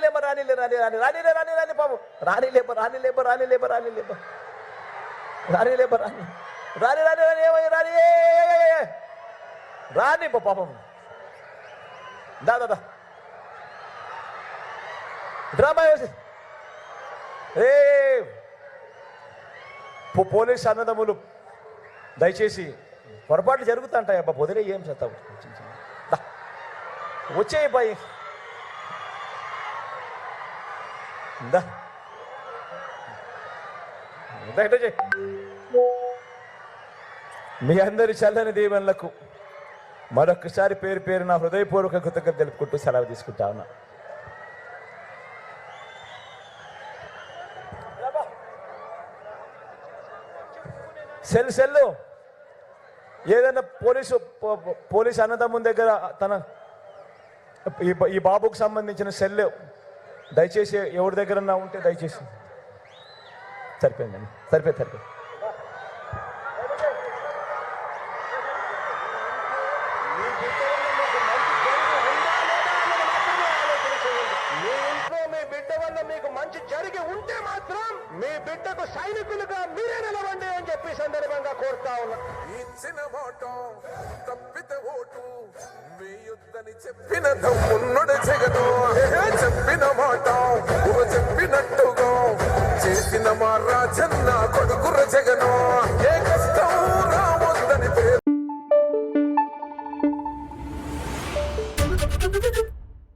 రానిలేమ రానిలే రాని రాని రానిలే రాని రాని పాపం రానిలేప రానిలేప రానిలేప రానిలేప రానిలేప రాని. రాని రాని రాని ఏమై రాని? రాని పాపం. దా దా డ్రామా వేసి. ఏ పోలీస్ అన్నదమ్ములు దయచేసి పొరపాట్లు జరుగుతుంటాయి అబ్బా పొదిలే ఏం చేస్తావు? దా. వచ్చేయి బాయ్ మీ అందరి చల్లని దీవెనలకు మరొకసారి పేరు పేరు నా హృదయపూర్వక కృతజ్ఞత తెలుపుకుంటూ సెలవు తీసుకుంటా ఉన్నా సెల్ సెల్లు ఏదైనా పోలీసు పో- పోలీస్ అన్నదమ్ముని దగ్గర తన ఈ ఈ బాబుకు సంబంధించిన సెల్ దయచేసి ఎవరి దగ్గర ఉంటే దయచేసి. సరిపోయిందండి. సరిపోయింది సరిపోయింది. మీ ఇంట్లో మీ బిడ్డ వల్ల మీకు మంచి జరిగి ఉంటే మాత్రం మీ బిడ్డకు సైనికులుగా మీరే నిలవండి అని చెప్పి సందర్భంగా కోరుతా ఉన్నా. ఇచ్చిన మాట తప్పితే ఓటు వేయొద్దని చెప్పిన దమ్మున్నడు జగను ఏ చెప్పిన మాట ఊహ చెప్పినట్టుగా. చేసిన మారా చెన్న కొడుకుర జగనో.